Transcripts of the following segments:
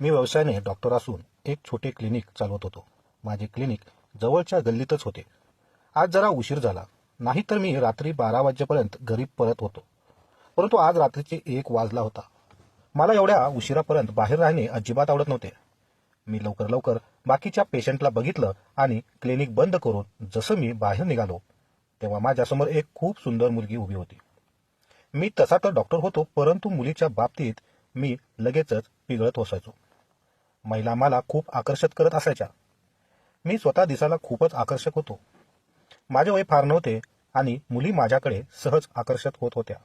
मी व्यवसायाने डॉक्टर असून एक छोटे क्लिनिक चालवत होतो. माझे क्लिनिक जवळच्या गल्लीतच होते. आज जरा उशीर झाला. नाहीतर मी रात्री बारा वाजेपर्यंत घरी परत होतो. परंतु आज रात्रीचे एक वाजला होता. मला एवढ्या उशिरापर्यंत बाहेर राहणे अजिबात आवडत नव्हते. मी लवकर लवकर बाकीच्या पेशंटला बघितलं आणि क्लिनिक बंद करून जसं मी बाहेर निघालो तेव्हा माझ्यासमोर एक खूप सुंदर मुलगी उभी होती. मी तसा तर डॉक्टर होतो परंतु मुलीच्या बाबतीत मी लगेचच पिघळत बसायचो. महिला मला खूप आकर्षित करत असायच्या. मी स्वतः दिसायला खूपच आकर्षक होतो. माझे वय फार नव्हते आणि मुली माझ्याकडे सहज आकर्षित होत होत्या.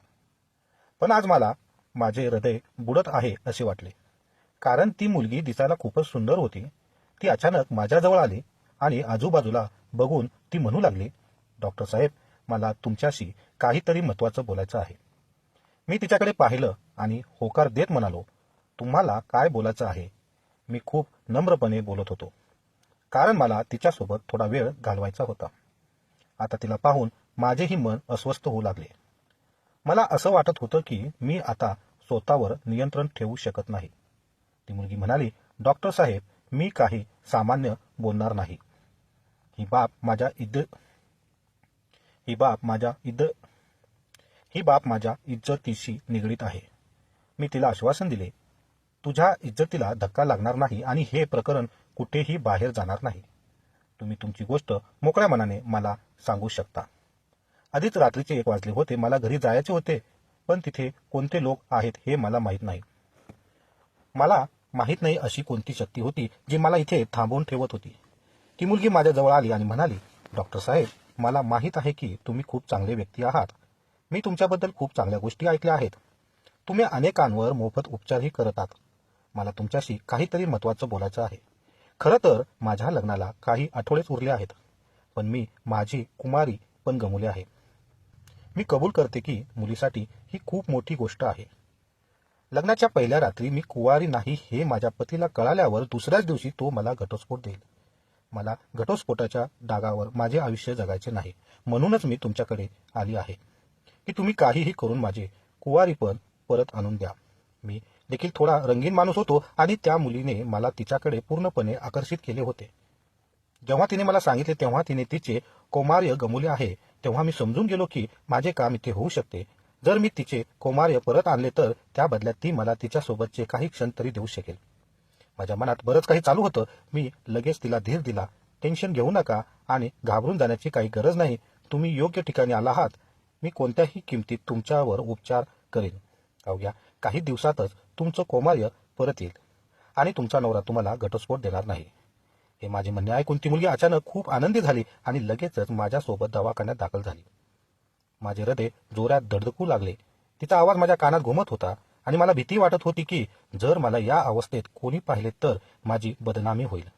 पण आज मला माझे हृदय बुडत आहे असे वाटले. कारण ती मुलगी दिसायला खूपच सुंदर होती. ती अचानक माझ्याजवळ आली आणि आजूबाजूला बघून ती म्हणू लागली डॉक्टर साहेब मला तुमच्याशी काहीतरी महत्वाचं बोलायचं आहे. मी तिच्याकडे पाहिलं आणि होकार देत म्हणालो तुम्हाला काय बोलायचं आहे? मी खूप नम्रपणे बोलत होतो. कारण मला तिच्यासोबत थोडा वेळ घालवायचा होता. आता तिला पाहून माझेही मन अस्वस्थ होऊ लागले. मला असं वाटत होतं की मी आता स्वतःवर नियंत्रण ठेवू शकत नाही. ती मुलगी म्हणाली डॉक्टर साहेब मी काही सामान्य बोलणार नाही. ही बाब माझ्या इद्द ही बाब माझ्या इद्द ही बाब माझ्या इज्जतीशी निगडीत आहे. मी तिला आश्वासन दिले तुझ्या इज्जतीला धक्का लागणार नाही आणि हे प्रकरण कुठेही बाहेर जाणार नाही. तुम्ही तुमची गोष्ट मोकळ्या मनाने मला सांगू शकता. आधीच रात्रीचे एक वाजले होते मला घरी जायचे होते पण तिथे कोणते लोक आहेत हे मला माहीत नाही. मला माहीत नाही अशी कोणती शक्ती होती जी मला इथे थांबवून ठेवत होती. ती मुलगी माझ्याजवळ आली आणि म्हणाली डॉक्टर साहेब मला माहीत आहे की तुम्ही खूप चांगले व्यक्ती आहात. मी तुमच्याबद्दल खूप चांगल्या गोष्टी ऐकल्या आहेत. तुम्ही अनेकांवर मोफत उपचारही करत आहात. मला तुमच्याशी काहीतरी महत्वाचं बोलायचं आहे. खरं तर माझ्या लग्नाला काही आठवडेच उरले आहेत. पण मी माझी कुमारी पण गमवली आहे. मी कबूल करते की मुलीसाठी ही खूप मोठी गोष्ट आहे. लग्नाच्या पहिल्या रात्री मी कुवारी नाही हे माझ्या पतीला कळाल्यावर दुसऱ्याच दिवशी तो मला घटस्फोट देईल. मला घटस्फोटाच्या डागावर माझे आयुष्य जगायचे नाही. म्हणूनच मी तुमच्याकडे आली आहे. की तुम्ही काहीही करून माझे कुवारीपण परत आणून द्या. मी देखील थोडा रंगीन माणूस होतो आणि त्या मुलीने मला तिच्याकडे पूर्णपणे आकर्षित केले होते. जेव्हा तिने मला सांगितले तेव्हा तिने तिचे कौमार्य गमवले आहे. तेव्हा मी समजून गेलो की माझे काम इथे होऊ शकते. जर मी तिचे कौमार्य परत आणले तर त्या बदल्यात ती मला तिच्यासोबतचे काही क्षण तरी देऊ शकेल. माझ्या मनात बरंच काही चालू होतं. मी लगेच तिला धीर दिला. टेन्शन घेऊ नका आणि घाबरून जाण्याची काही गरज नाही. तुम्ही योग्य ठिकाणी आला आहात. मी कोणत्याही किमतीत तुमच्यावर उपचार करेन. अवघ्या काही दिवसातच तुमचं कौमार्य परत येईल. आणि तुमचा नवरा तुम्हाला घटस्फोट देणार नाही. हे माझे म्हणणे ऐकून ती मुलगी अचानक खूप आनंदी झाली आणि लगेचच माझ्यासोबत दवाखान्यात दाखल झाली. माझे हृदय जोरात धडधकू लागले. तिचा आवाज माझ्या कानात घुमत होता आणि मला भीती वाटत होती की जर मला या अवस्थेत कोणी पाहिले तर माझी बदनामी होईल.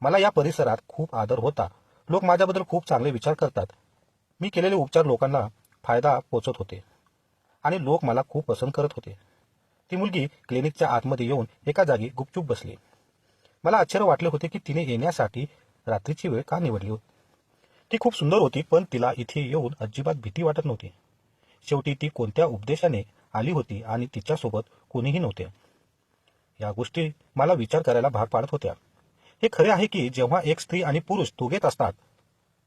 मला या परिसरात खूप आदर होता. लोक माझ्याबद्दल खूप चांगले विचार करतात. मी केलेले उपचार लोकांना फायदा पोचत होते. आणि लोक मला खूप पसंत करत होते. ती मुलगी क्लिनिकच्या आतमध्ये येऊन एका जागी गुपचूप बसली. मला आश्चर्य वाटले होते की तिने येण्यासाठी रात्रीची वेळ का निवडली होती? ती खूप सुंदर होती पण तिला इथे येऊन अजिबात भीती वाटत नव्हती. शेवटी ती कोणत्या उपदेशाने आली होती आणि तिच्यासोबत कोणीही नव्हते? या गोष्टी मला विचार करायला भाग पाडत होत्या. हे खरे आहे की जेव्हा एक स्त्री आणि पुरुष दोघेच असतात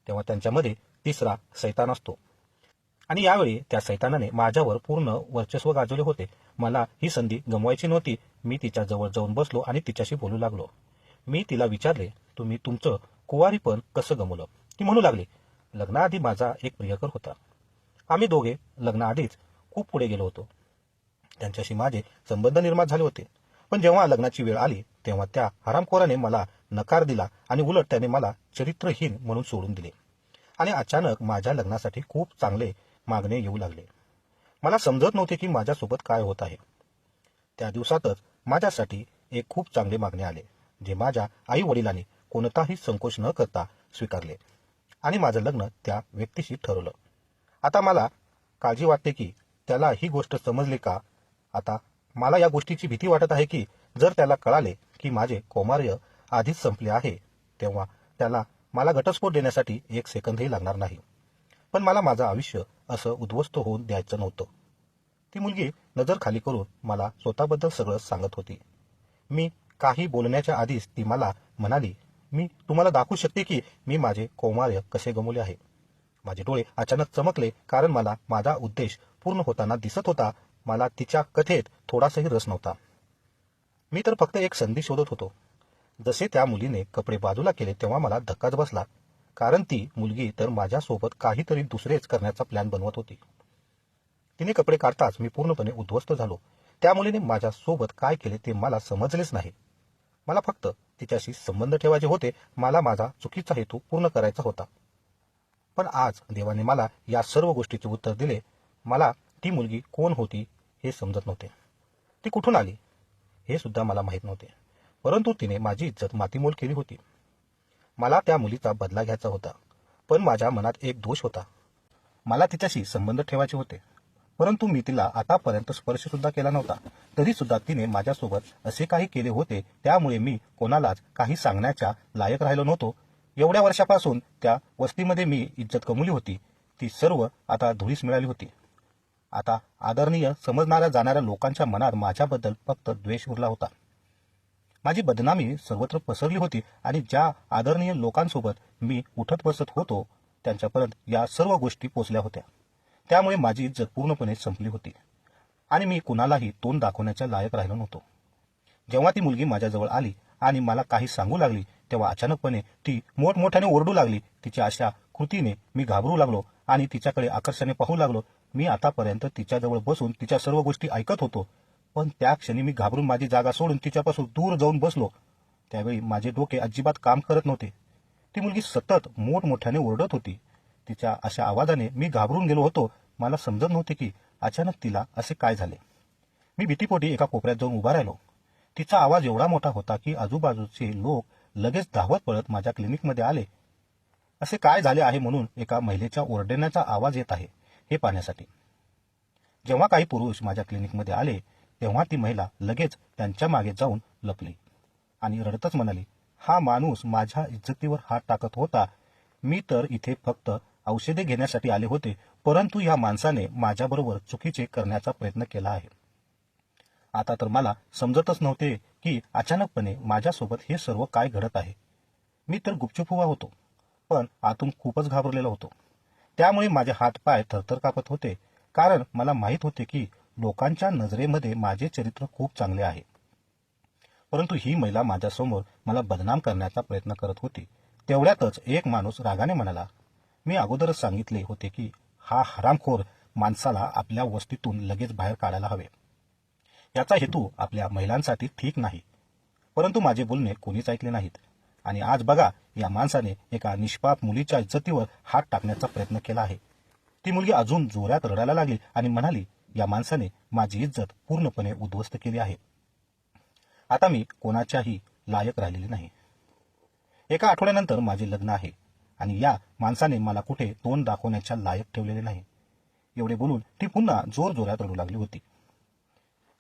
तेव्हा त्यांच्यामध्ये तिसरा सैतान असतो. आणि यावेळी त्या सैतानाने माझ्यावर पूर्ण वर्चस्व गाजवले होते. मला ही संधी गमवायची नव्हती. मी तिच्या जवळ जाऊन बसलो आणि तिच्याशी बोलू लागलो. मी तिला विचारले तुम्ही तुमचं कुवारीपण कसं गमवलं? ती म्हणू लागली लग्नाआधी माझा एक प्रियकर होता. आम्ही दोघे लग्नाआधीच खूप पुढे गेलो होतो. त्यांच्याशी माझे संबंध निर्माण झाले होते. पण जेव्हा लग्नाची वेळ आली तेव्हा त्या हरामखोराने मला नकार दिला आणि उलट त्याने मला चरित्रहीन म्हणून सोडून दिले. आणि अचानक माझ्या लग्नासाठी खूप चांगले मागणे येऊ लागले. मला समजत नव्हते की माझ्यासोबत काय होत आहे. त्या दिवसातच माझ्यासाठी एक खूप चांगले मागणे आले जे माझ्या आई वडिलांनी कोणताही संकोच न करता स्वीकारले आणि माझं लग्न त्या व्यक्तीशी ठरवलं. आता मला काळजी वाटते की त्याला ही गोष्ट समजली का? आता मला या गोष्टीची भीती वाटत आहे की जर त्याला कळाले की माझे कौमार्य आधीच संपले आहे तेव्हा त्याला मला घटस्फोट देण्यासाठी एक सेकंदही लागणार नाही. पण मला माझं आयुष्य असं उद्ध्वस्त होऊन द्यायचं नव्हतं. ती मुलगी नजर खाली करून मला स्वतःबद्दल सगळं सांगत होती. मी काही बोलण्याच्या आधीच ती मला म्हणाली मी तुम्हाला दाखवू शकते की मी माझे कौमार्य कसे गमवले आहे. माझे डोळे अचानक चमकले कारण मला माझा उद्देश पूर्ण होताना दिसत होता. मला तिच्या कथेत थोडासाही रस नव्हता. मी तर फक्त एक संधी शोधत होतो. जसे त्या मुलीने कपडे बाजूला केले तेव्हा मला धक्काच बसला. कारण ती मुलगी तर माझ्यासोबत काहीतरी दुसरेच करण्याचा प्लॅन बनवत होती. तिने कपडे काढताच मी पूर्णपणे उद्ध्वस्त झालो. त्या मुलीने माझ्यासोबत काय केले ते मला समजलेच नाही. मला फक्त तिच्याशी संबंध ठेवायचे होते. मला माझा चुकीचा हेतू पूर्ण करायचा होता. पण आज देवाने मला या सर्व गोष्टीचे उत्तर दिले. मला ती मुलगी कोण होती हे समजत नव्हते. ती कुठून आली हे सुद्धा मला माहीत नव्हते. परंतु तिने माझी इज्जत मातीमोल केली होती. मला त्या मुलीचा बदला घ्यायचा होता. पण माझ्या मनात एक दोष होता. मला तिच्याशी संबंध ठेवायचे होते. परंतु मी तिला आतापर्यंत स्पर्श सुद्धा केला नव्हता. तरी सुद्धा तिने माझ्यासोबत असे काही केले होते त्यामुळे मी कोणालाच काही सांगण्याच्या लायक राहिलो नव्हतो. एवढ्या वर्षापासून त्या वस्तीमध्ये मी इज्जत कमवली होती. ती सर्व आता धुळीस मिळाली होती. आता आदरणीय समजणाऱ्या जाणाऱ्या लोकांच्या मनात माझ्याबद्दल फक्त द्वेष उरला होता. माझी बदनामी सर्वत्र पसरली होती आणि ज्या आदरणीय लोकांसोबत मी उठत बसत होतो त्यांच्यापर्यंत या सर्व गोष्टी पोचल्या होत्या. त्यामुळे माझी इज्जत पूर्णपणे संपली होती आणि मी कुणालाही तोंड दाखवण्याच्या लायक राहिलो नव्हतो. जेव्हा ती मुलगी माझ्याजवळ आली आणि मला काही सांगू लागली तेव्हा अचानकपणे ती मोठमोठ्याने ओरडू लागली. तिच्या अशा कृतीने मी घाबरू लागलो आणि तिच्याकडे आकर्षाने पाहू लागलो. मी आतापर्यंत तिच्याजवळ बसून तिच्या सर्व गोष्टी ऐकत होतो. पण त्या क्षणी मी घाबरून माझी जागा सोडून तिच्यापासून दूर जाऊन बसलो. त्यावेळी माझे डोके अजिबात काम करत नव्हते. ती मुलगी सतत मोठमोठ्याने ओरडत होती. तिच्या अशा आवाजाने मी घाबरून गेलो होतो. मला समजत नव्हते की अचानक तिला असे काय झाले. मी भीतीपोटी एका कोपऱ्यात जाऊन उभा राहिलो. तिचा आवाज एवढा मोठा होता की आजूबाजूचे लोक लगेच धावत पळत माझ्या क्लिनिकमध्ये आले. असे काय झाले आहे म्हणून एका महिलेच्या ओरडण्याचा आवाज येत आहे हे पाहण्यासाठी. जेव्हा काही पुरुष माझ्या क्लिनिकमध्ये आले तेव्हा ती महिला लगेच त्यांच्या मागे जाऊन लपली. आणि रडतच म्हणाली हा माणूस माझ्या इज्जतीवर हात टाकत होता. मी तर इथे फक्त औषधे घेण्यासाठी आले होते परंतु या माणसाने माझ्याबरोबर चुकीचे करण्याचा प्रयत्न केला आहे. आता तर मला समजतच नव्हते की अचानकपणे माझ्यासोबत हे सर्व काय घडत आहे. मी तर गुपचूप हुवा होतो पण आतून खूपच घाबरलेलो होतो. त्यामुळे माझे हात पाय थरथर कापत होते कारण मला माहीत होते की लोकांच्या नजरेमध्ये माझे चरित्र खूप चांगले आहे. परंतु ही महिला माझ्यासमोर मला बदनाम करण्याचा प्रयत्न करत होती. तेवढ्यातच एक माणूस रागाने म्हणाला मी अगोदरच सांगितले होते की हा हरामखोर माणसाला आपल्या वस्तीतून लगेच बाहेर काढायला हवे. याचा हेतू आपल्या महिलांसाठी ठीक नाही. परंतु माझे बोलणे कोणीच ऐकले नाहीत. आणि आज बघा या माणसाने एका निष्पाप मुलीच्या इज्जतीवर हात टाकण्याचा प्रयत्न केला आहे. ती मुलगी अजून जोरात रडायला लागली आणि म्हणाली या माणसाने माझी इज्जत पूर्णपणे उद्ध्वस्त केली आहे. आता मी कोणाच्याही लायक राहिलेली नाही. एका आठवड्यानंतर माझे लग्न आहे आणि या माणसाने मला कुठे तोंड दाखवण्याच्या लायक ठेवलेले नाही. एवढे बोलून ती पुन्हा जोर जोरात रडू लागली होती.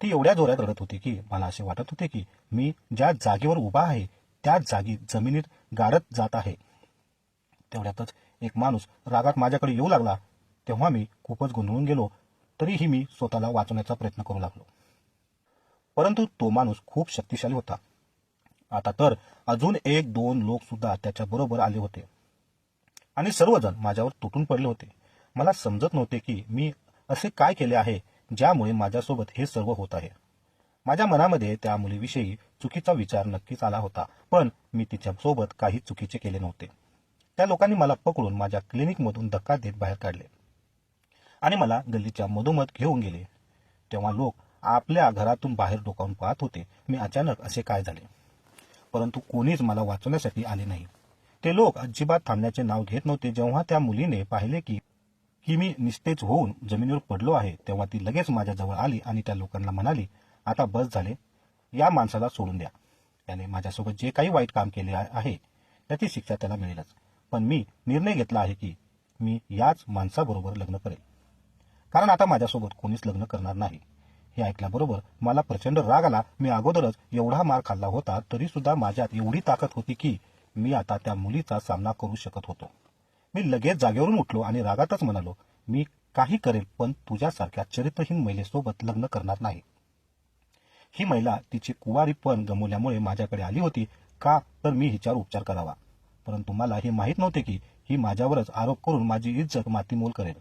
ती एवढ्या जोरात रडत होती की मला असे वाटत होते की मी ज्या जागेवर उभा आहे त्याच जागी जमिनीत गाडत जात आहे. तेवढ्यातच एक माणूस रागात माझ्याकडे येऊ लागला. तेव्हा मी खूपच गोंधळून गेलो तरीही मी स्वतःला वाचवण्याचा प्रयत्न करू लागलो. परंतु तो माणूस खूप शक्तिशाली होता. आता तर अजून एक दोन लोक सुद्धा त्याच्या बरोबर आले होते. आणि सर्वजण माझ्यावर तुटून पडले होते. मला समजत नव्हते की मी असे काय केले आहे ज्यामुळे माझ्यासोबत हे सर्व होत आहे. माझ्या मनामध्ये त्या मुलीविषयी चुकीचा विचार नक्कीच आला होता पण मी तिच्यासोबत काही चुकीचे केले नव्हते. त्या लोकांनी मला पकडून माझ्या क्लिनिकमधून धक्का देत बाहेर काढले. आणि मला गल्लीच्या मधोमध घेऊन गेले. तेव्हा लोक आपल्या घरातून बाहेर डोकावून पाहत होते. मी अचानक असे काय झाले? परंतु कोणीच मला वाचवण्यासाठी आले नाही. ते लोक अजिबात थांबण्याचे नाव घेत नव्हते. जेव्हा त्या मुलीने पाहिले की की मी निस्तेज होऊन जमिनीवर पडलो आहे तेव्हा ती लगेच माझ्याजवळ आली आणि त्या लोकांना म्हणाली आता बस झाले. या माणसाला सोडून द्या. त्याने माझ्यासोबत जे काही वाईट काम केले आहे त्याची शिक्षा त्याला मिळेलच. पण मी निर्णय घेतला आहे की मी याच माणसाबरोबर लग्न करेल. कारण आता माझ्यासोबत कोणीच लग्न करणार नाही. हे ऐकल्याबरोबर मला प्रचंड राग आला. मी अगोदरच एवढा मार खाल्ला होता तरी सुद्धा माझ्यात एवढी ताकद होती की मी आता त्या मुलीचा सामना करू शकत होतो. मी लगेच जागेवरून उठलो आणि रागातच म्हणालो मी काही करेल पण तुझ्यासारख्या चरित्रहीन महिलेसोबत लग्न करणार नाही. ही महिला तिचे कुवारीपण गमवल्यामुळे माझ्याकडे आली होती. का? तर मी हिच्यावर उपचार करावा. परंतु मला हे माहीत नव्हते की ही माझ्यावरच आरोप करून माझी इज्जत मातीमोल करेल.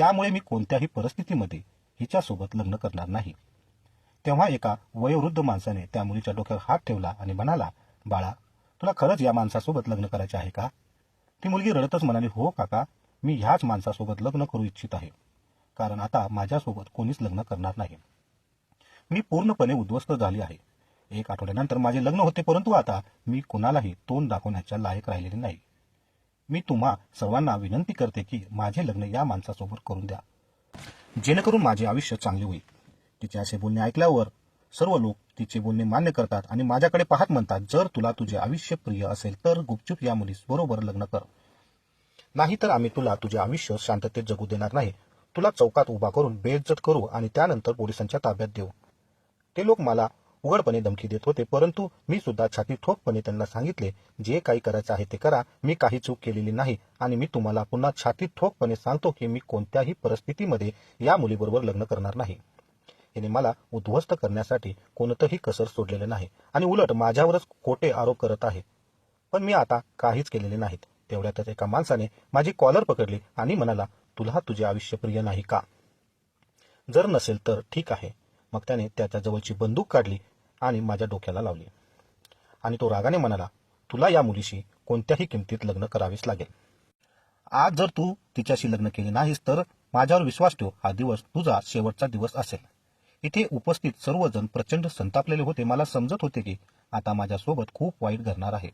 त्यामुळे मी कोणत्याही परिस्थितीमध्ये हिच्यासोबत लग्न करणार नाही. तेव्हा एका वयोवृद्ध माणसाने त्या मुलीच्या डोक्यावर हात ठेवला आणि म्हणाला बाळा तुला खरंच या माणसासोबत लग्न करायचे आहे का? ती मुलगी रडतच म्हणाली हो काका मी ह्याच माणसासोबत लग्न करू इच्छित आहे. कारण आता माझ्यासोबत कोणीच लग्न करणार नाही. मी पूर्णपणे उद्ध्वस्त झाली आहे. एक आठवड्यानंतर माझे लग्न होते परंतु आता मी कुणालाही तोंड दाखवण्याच्या लायक राहिलेले नाही. मी तुम्हा सर्वांना विनंती करते की माझे लग्न या माणसासोबत करून द्या. जेणेकरून माझे आयुष्य चांगले होईल. तिचे असे बोलणे ऐकल्यावर सर्व लोक तिचे बोलणे मान्य करतात आणि माझ्याकडे पाहत म्हणतात जर तुला तुझे आयुष्य प्रिय असेल तर गुपचूप या मुलीस बरोबर लग्न कर. नाहीतर आम्ही तुला तुझे आयुष्य शांततेत जगू देणार नाही. तुला चौकात उभा करून बेइज्जत करू आणि त्यानंतर पोलिसांच्या ताब्यात देऊ. ते लोक मला उघडपणे धमकी देत होते परंतु मी सुद्धा छाती ठोकपणे त्यांना सांगितले जे काही करायचं आहे ते करा मी काही चूक केलेली नाही आणि मी तुम्हाला पुन्हा छाती ठोकपणे सांगतो की मी कोणत्याही परिस्थितीमध्ये या मुलीबरोबर लग्न करणार नाही. हिने मला उद्ध्वस्त करण्यासाठी कोणतंही कसर सोडलेलं नाही आणि उलट माझ्यावरच खोटे आरोप करत आहे. पण मी आता काहीच केलेले नाहीत. तेवढ्यातच एका माणसाने माझी कॉलर पकडली आणि म्हणाला तुला तुझे आयुष्य प्रिय नाही का? जर नसेल तर ठीक आहे. मग त्याने त्याच्या जवळची बंदूक काढली आणि माझ्या डोक्याला लावली. आणि तो रागाने म्हणाला तुला या मुलीशी कोणत्याही किमतीत लग्न करावेच लागेल. आज जर तू तिच्याशी लग्न केले नाहीस तर माझ्यावर विश्वास ठेव. हा दिवस तुझा शेवटचा दिवस असेल. इथे उपस्थित सर्वजण प्रचंड संतापलेले होते. मला समजत होते की आता माझ्यासोबत खूप वाईट घडणार आहे.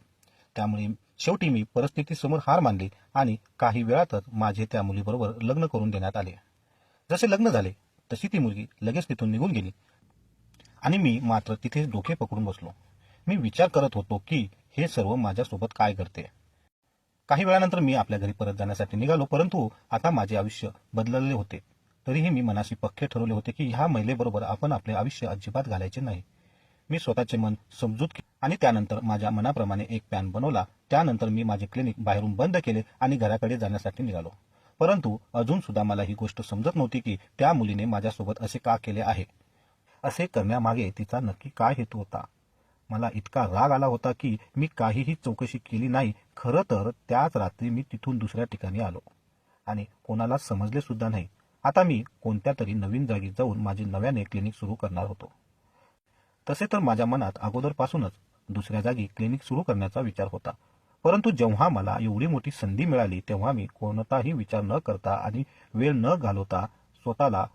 त्यामुळे शेवटी मी परिस्थितीसमोर हार मानली आणि काही वेळातच माझे त्या मुलीबरोबर लग्न करून देण्यात आले. जसे लग्न झाले तशी ती मुलगी लगेच तिथून निघून गेली. आणि मी मात्र तिथेच डोके पकडून बसलो. मी विचार करत होतो की हे सर्व माझ्यासोबत काय करते काही वेळानंतर मी आपल्या घरी परत जाण्यासाठी निघालो परंतु आता माझे आयुष्य बदललेले होते. तरीही मी मनाशी पक्के ठरवले होते की ह्या महिलेबरोबर आपण आपले आयुष्य अजिबात घालायचे नाही. मी स्वतःचे मन समजूत केले आणि त्यानंतर माझ्या मनाप्रमाणे एक पॅन बनवला. त्यानंतर मी माझे क्लिनिक बाहेरून बंद केले आणि घराकडे जाण्यासाठी निघालो. परंतु अजून सुद्धा मला ही गोष्ट समजत नव्हती की त्या मुलीने माझ्यासोबत असे का केले आहे. असे करण्यामागे तिचा नक्की काय हेतू होता? मला इतका राग आला होता की मी काहीही चौकशी केली नाही. खरं तर त्याच रात्री मी तिथून दुसऱ्या ठिकाणी आलो. आणि कोणाला समजले सुद्धा नाही. आता मी कोणत्या तरी नवीन जागी जाऊन माझे नव्याने क्लिनिक सुरू करणार होतो. तसे तर माझ्या मनात अगोदरपासूनच दुसऱ्या जागी क्लिनिक सुरू करण्याचा विचार होता. परंतु जेव्हा मला एवढी मोठी संधी मिळाली तेव्हा मी कोणताही विचार न करता आणि वेळ न घालवता स्वतःला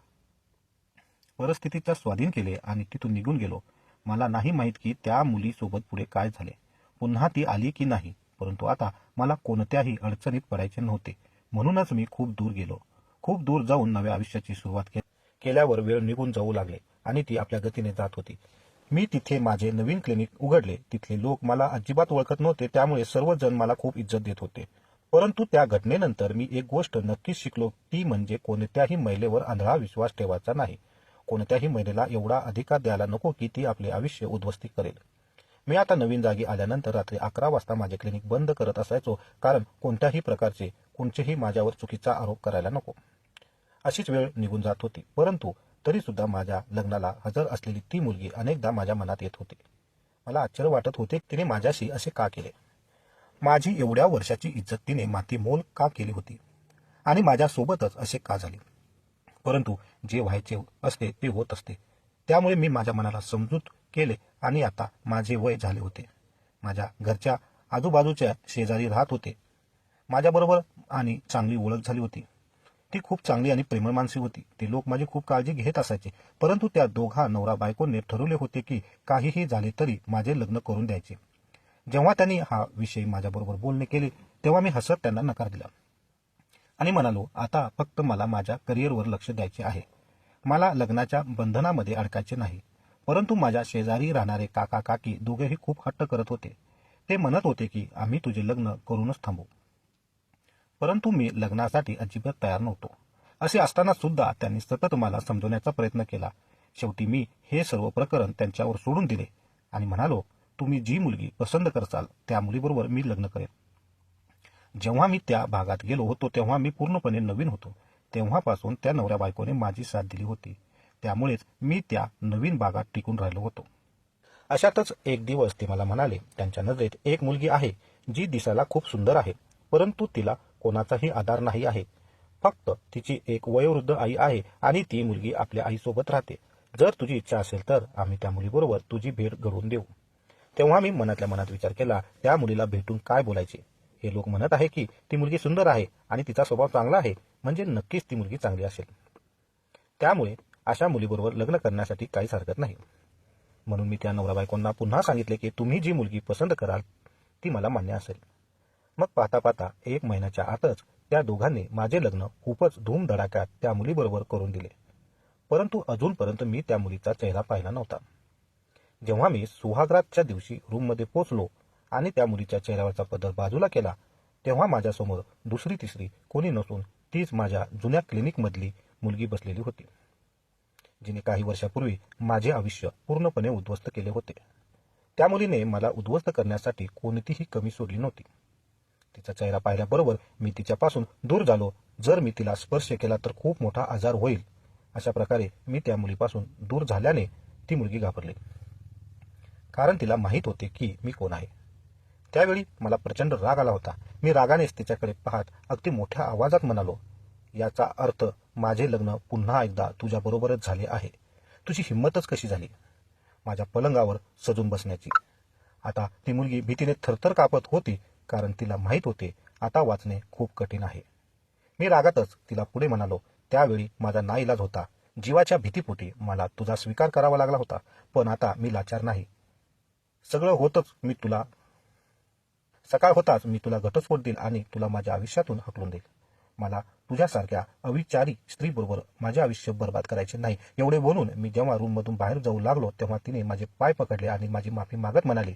परिस्थितीचा स्वाधीन केले आणि तिथून निघून गेलो. मला नाही माहीत की त्या मुलीसोबत पुढे काय झाले. पुन्हा ती आली की नाही परंतु आता मला कोणत्याही अडचणीत पडायचे नव्हते. म्हणूनच मी खूप दूर गेलो. खूप दूर जाऊन नव्या आयुष्याची सुरुवात केल्यावर वेळ निघून जाऊ लागले आणि ती आपल्या गतीने जात होती. मी तिथे माझे नवीन क्लिनिक उघडले. तिथले लोक मला अजिबात ओळखत नव्हते त्यामुळे सर्वजण मला खूप इज्जत देत होते. परंतु त्या घटनेनंतर मी एक गोष्ट नक्कीच शिकलो ती म्हणजे कोणत्याही महिलेवर आंधळा विश्वास ठेवायचा नाही. कोणत्याही महिलेला एवढा अधिकार द्यायला नको की ती आपले आयुष्य उद्ध्वस्ती करेल. मी आता नवीन जागी आल्यानंतर रात्री अकरा वाजता माझे क्लिनिक बंद करत असायचो कारण कोणत्याही प्रकारचे कोणतेही माझ्यावर चुकीचा आरोप करायला नको. अशीच वेळ निघून जात होती परंतु तरी सुद्धा माझ्या लग्नाला हजर असलेली ती मुलगी अनेकदा माझ्या मनात येत होती. मला आश्चर्य वाटत होते तिने माझ्याशी असे का केले? माझी एवढ्या वर्षाची इज्जत तिने माती मोल का केली होती? आणि माझ्यासोबतच असे का झाले? परंतु जे व्हायचे असते ते होत असते. त्यामुळे मी माझ्या मनाला समजूत केले आणि आता माझे वय झाले होते. माझ्या घरच्या आजूबाजूच्या शेजारी राहत होते. माझ्याबरोबर आणि चांगली ओळख झाली होती. ती खूप चांगली आणि प्रेमळ माणसी होती. ते लोक माझी खूप काळजी घेत असायचे. परंतु त्या दोघा नवरा बायकोने ठरवले होते की काहीही झाले तरी माझे लग्न करून द्यायचे. जेव्हा त्यांनी हा विषय माझ्याबरोबर बोलणे केले तेव्हा मी हसत त्यांना नकार दिला. आणि म्हणालो आता फक्त मला माझ्या करिअरवर लक्ष द्यायचे आहे. मला लग्नाच्या बंधनामध्ये अडकायचे नाही. परंतु माझ्या शेजारी राहणारे काका काकी दोघेही खूप हट्ट करत होते. ते म्हणत होते की आम्ही तुझे लग्न करूनच थांबू. परंतु मी लग्नासाठी अजिबात तयार नव्हतो. असे असताना सुद्धा त्यांनी सतत मला समजवण्याचा प्रयत्न केला. शेवटी मी हे सर्व प्रकरण त्यांच्यावर सोडून दिले आणि म्हणालो तुम्ही जी मुलगी पसंत करसाल त्या मुलीबरोबर मी लग्न करेन. जेव्हा मी त्या भागात गेलो होतो तेव्हा मी पूर्णपणे नवीन होतो. तेव्हापासून त्या नवऱ्या बायकोने माझी साथ दिली होती. त्यामुळेच मी त्या नवीन भागात टिकून राहिलो होतो. अशातच एक दिवस ते मला म्हणाले त्यांच्या नजरेत एक मुलगी आहे जी दिसायला खूप सुंदर आहे परंतु तिला कोणाचाही आधार नाही आहे. फक्त तिची एक वयोवृद्ध आई आहे आणि ती मुलगी आपल्या आईसोबत राहते. जर तुझी इच्छा असेल तर आम्ही त्या मुलीबरोबर तुझी भेट घडवून देऊ. तेव्हा मी मनातल्या मनात विचार केला त्या मुलीला भेटून काय बोलायचे? हे लोक म्हणत आहे की ती मुलगी सुंदर आहे आणि तिचा स्वभाव चांगला आहे म्हणजे नक्कीच ती मुलगी चांगली असेल. त्यामुळे अशा मुलीबरोबर लग्न करण्यासाठी काहीच हरकत नाही. म्हणून मी त्या नवरा बायकोंना पुन्हा सांगितले की तुम्ही जी मुलगी पसंत कराल ती मला मान्य असेल. मग पाहता पाहता एक महिन्याच्या आतच त्या दोघांनी माझे लग्न खूपच धूमधडाक्यात त्या मुलीबरोबर करून दिले. परंतु अजूनपर्यंत मी त्या मुलीचा चेहरा पाहिला नव्हता. जेव्हा मी सुहाग्रातच्या दिवशी रूममध्ये पोचलो आणि त्या मुलीच्या चेहऱ्यावरचा पदर बाजूला केला. तेव्हा माझ्यासमोर दुसरी तिसरी कोणी नसून तीच माझ्या जुन्या क्लिनिकमधली मुलगी बसलेली होती जिने काही वर्षापूर्वी माझे आयुष्य पूर्णपणे उद्ध्वस्त केले होते. त्या मुलीने मला उद्ध्वस्त करण्यासाठी कोणतीही कमी सोडली नव्हती. तिचा चेहरा पाहिल्याबरोबर मी तिच्यापासून दूर झालो. जर मी तिला स्पर्श केला तर खूप मोठा आजार होईल. अशा प्रकारे मी त्या मुलीपासून दूर झाल्याने ती मुलगी घाबरली. कारण तिला माहीत होते की मी कोण आहे. त्यावेळी मला प्रचंड राग आला होता. मी रागानेच तिच्याकडे पाहत अगदी मोठ्या आवाजात म्हणालो याचा अर्थ माझे लग्न पुन्हा एकदा तुझ्याबरोबरच झाले आहे. तुझी हिंमतच कशी झाली? माझ्या पलंगावर सजून बसण्याची. आता ती मुलगी भीतीने थरथर कापत होती कारण तिला माहीत होते आता वाचणे खूप कठीण आहे. मी रागातच तिला पुढे म्हणालो त्यावेळी माझा नाईलाज होता. जीवाच्या भीतीपोटी मला तुझा स्वीकार करावा लागला होता पण आता मी लाचार नाही. सगळं होतच मी तुला सकाळ होताच मी तुला घटस्फोट देईल आणि तुला माझ्या आयुष्यातून हकलून देईल मला तुझ्यासारख्या अविचारी स्त्रीबरोबर माझे आयुष्य बर्बाद करायचे नाही. एवढे बोलून मी जेव्हा रूममधून बाहेर जाऊ लागलो तेव्हा तिने माझे पाय पकडले आणि माझी माफी मागत म्हणाली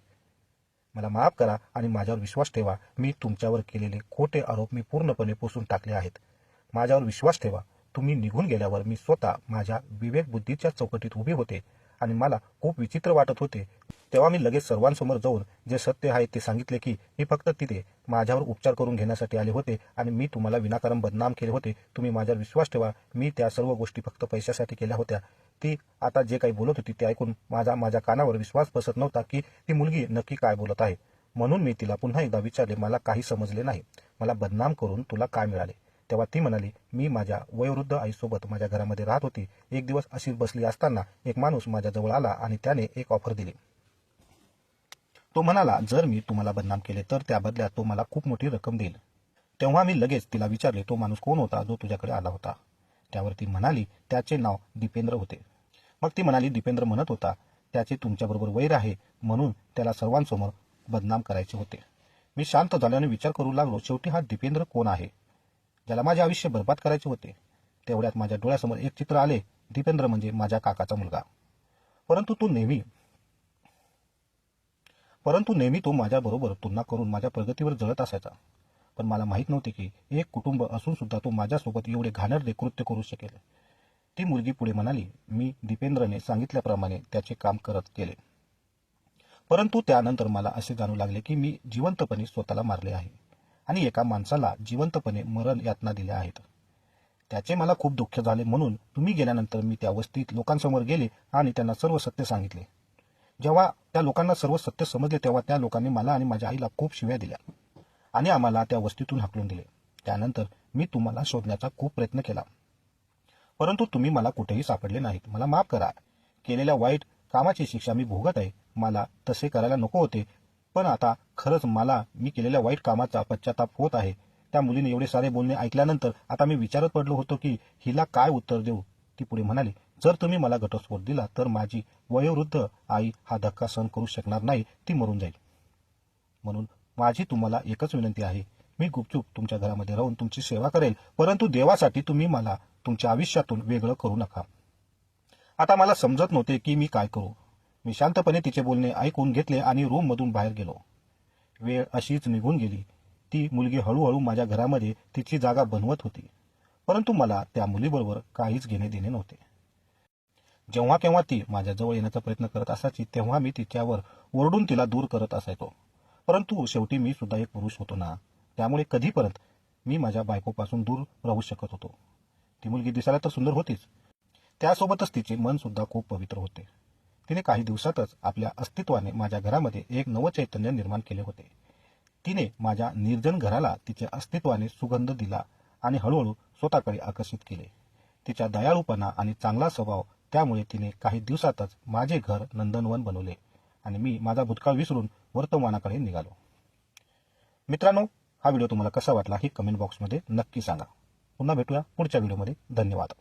मला माफ करा आणि माझ्यावर विश्वास ठेवा. मी तुमच्यावर केलेले खोटे आरोप मी पूर्णपणे पुसून टाकले आहेत. माझ्यावर विश्वास ठेवा. तुम्ही निघून गेल्यावर मी स्वतः माझ्या विवेकबुद्धीच्या चौकटीत उभे होते आणि मला खूप विचित्र वाटत होते. तेव्हा मी लगेच सर्वांसमोर जाऊन जे सत्य आहे ते सांगितले की मी फक्त तिथे माझ्यावर उपचार करून घेण्यासाठी आले होते आणि मी तुम्हाला विनाकारण बदनाम केले होते. तुम्ही माझ्यावर विश्वास ठेवा. मी त्या सर्व गोष्टी फक्त पैशासाठी केल्या होत्या. ती आता जे काही बोलत होती ते ऐकून माझा माझ्या कानावर विश्वास बसत नव्हता की ती मुलगी नक्की काय बोलत आहे. म्हणून मी तिला पुन्हा एकदा विचारले मला काही समजले नाही. मला बदनाम करून तुला काय मिळाले? तेव्हा ती म्हणाली मी माझ्या वयोवृद्ध आईसोबत माझ्या घरामध्ये राहत होती. एक दिवस अशी बसली असताना एक माणूस माझ्याजवळ आला आणि त्याने एक ऑफर दिली. तो म्हणाला जर मी तुम्हाला बदनाम केले तर त्या बदल्यात तो मला खूप मोठी रक्कम देईल. तेव्हा मी लगेच तिला विचारले तो माणूस कोण होता जो तुझ्याकडे आला होता? त्यावर ती म्हणाली त्याचे नाव दीपेंद्र होते. मग ती म्हणाली दीपेंद्र म्हणत होता त्याचे तुमच्याबरोबर वैर आहे म्हणून त्याला सर्वांसमोर बदनाम करायचे होते. मी शांत झाल्याने विचार करू लागलो शेवटी हा दीपेंद्र कोण आहे? ज्याला माझे आयुष्य बर्बाद करायचे होते. तेवढ्यात माझ्या डोळ्यासमोर एक चित्र आले दीपेंद्र म्हणजे माझ्या काकाचा मुलगा. परंतु तो नेहमी परंतु नेहमी तो माझ्याबरोबर तुलना करून माझ्या प्रगतीवर जळत असायचा. पण मला माहीत नव्हते की एक कुटुंब असून सुद्धा तो माझ्यासोबत एवढे घाणेरडे कृत्य करू शकेल. ती मुलगी पुढे म्हणाली मी दीपेंद्रने सांगितल्याप्रमाणे त्याचे काम करत केले परंतु त्यानंतर मला असे जाणू लागले की मी जिवंतपणे स्वतःला मारले आहे आणि एका माणसाला जिवंतपणे मरण यातना दिल्या आहेत. त्याचे मला खूप दुःख झाले म्हणून तुम्ही गेल्यानंतर मी त्या वस्तीत लोकांसमोर गेले आणि त्यांना सर्व सत्य सांगितले. जेव्हा त्या लोकांना सर्व सत्य समजले तेव्हा त्या लोकांनी मला आणि माझ्या आईला खूप शिव्या दिल्या आणि आम्हाला त्या वस्तीतून हाकलून दिले. त्यानंतर मी तुम्हाला शोधण्याचा खूप प्रयत्न केला. परंतु तुम्ही मला कुठेही सापडले नाहीत. मला माफ करा. केलेल्या वाईट कामाची शिक्षा मी भोगत आहे. मला तसे करायला नको होते. पण आता खरंच मला मी केलेल्या वाईट कामाचा पश्चाताप होत आहे. त्या मुलीने एवढे सारे बोलणे ऐकल्यानंतर आता मी विचारत पडलो होतो की हिला काय उत्तर देऊ? ती पुढे म्हणाली जर तुम्ही मला घटस्फोट दिला तर माझी वयोवृद्ध आई हा धक्का सहन करू शकणार नाही ती मरून जाईल. म्हणून माझी तुम्हाला एकच विनंती आहे. मी गुपचूप तुमच्या घरामध्ये राहून तुमची सेवा करेल परंतु देवासाठी तुम्ही मला तुमच्या आयुष्यातून वेगळं करू नका. आता मला समजत नव्हते की मी काय करू. मी शांतपणे तिचे बोलणे ऐकून घेतले आणि रूममधून बाहेर गेलो. वेळ अशीच निघून गेली. ती मुलगी हळूहळू माझ्या घरामध्ये तिची जागा बनवत होती. परंतु मला त्या मुलीबरोबर काहीच घेणे देणे नव्हते. जेव्हा केव्हा ती माझ्याजवळ येण्याचा प्रयत्न करत असायची तेव्हा मी तिच्यावर ओरडून तिला दूर करत असायचो. परंतु शेवटी मी सुद्धा एक पुरुष होतो ना. त्यामुळे कधीपर्यंत मी माझ्या बायकोपासून दूर राहू शकत होतो. ती मुलगी दिसायला तर सुंदर होतीच. त्यासोबतच तिचे मन सुद्धा खूप पवित्र होते. तिने काही दिवसातच आपल्या अस्तित्वाने माझ्या घरामध्ये एक नवं चैतन्य निर्माण केले होते. तिने माझ्या निर्जन घराला तिच्या अस्तित्वाने सुगंध दिला आणि हळूहळू स्वतःकडे आकर्षित केले. तिच्या दयाळूपणा आणि चांगला स्वभाव त्यामुळे तिने काही दिवसातच माझे घर नंदनवन बनवले आणि मी माझा भूतकाळ विसरून वर्तमानाकडे निघालो. मित्रांनो हा व्हिडिओ तुम्हाला कसा वाटला हे कमेंट बॉक्समध्ये नक्की सांगा. पुन्हा भेटूया पुढच्या व्हिडिओमध्ये. धन्यवाद.